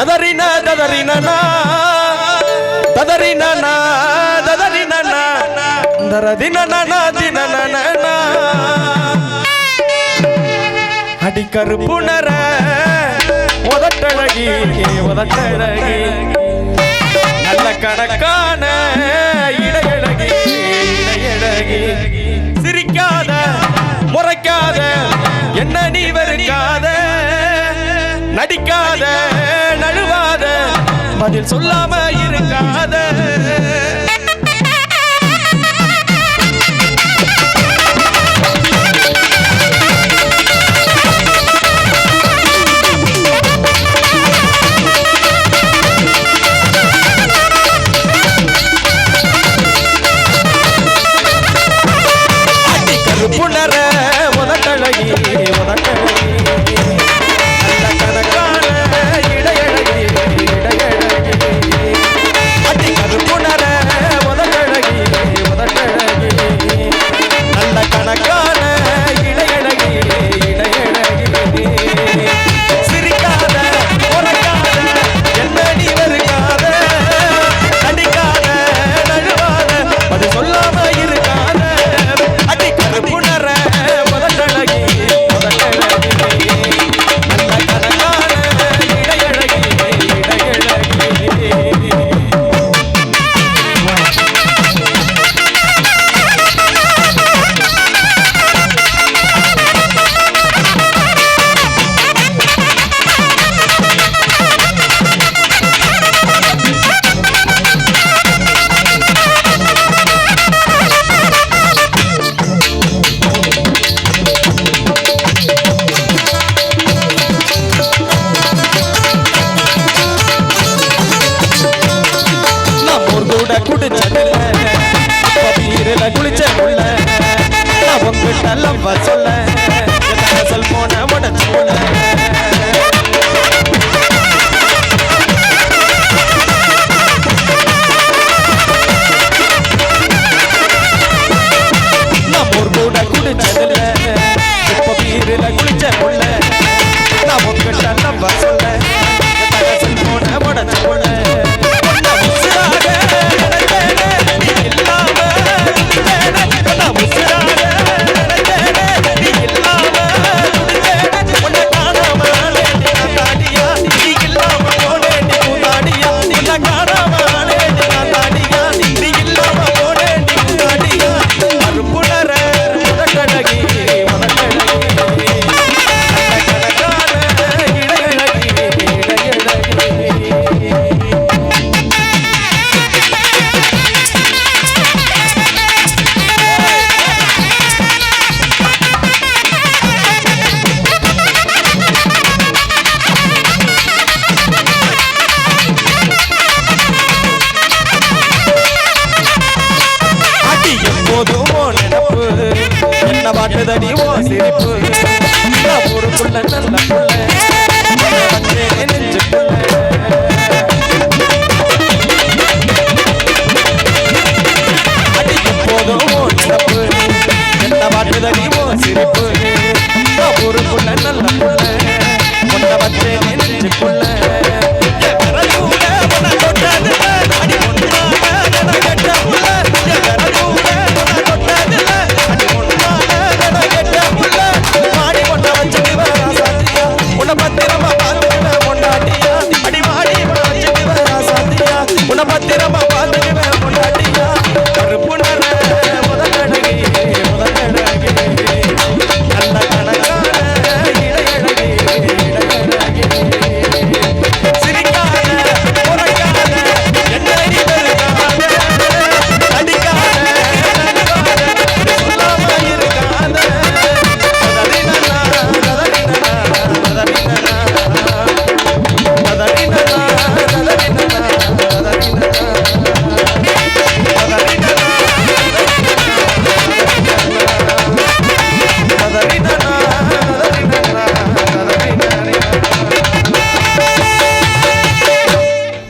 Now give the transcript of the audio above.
ததறின ததறினா ததறினா ததறினா தரதினா தினனா அடிக்கருப்புணர உதட்டழகி உதட்டழகி. நல்ல கணக்கான இடையழகி இடையழகி. சிரிக்காத முறைக்காத என்ன நீ வெறுக்காத. நடிக்காத பதில் சொல்லாம இருக்காத. நல்ல சொல்ல. செல்போன உடச்சு காட்டுதடி ஓ சிரிப்பு. ஊருக்குள்ள நல்ல புள்ள.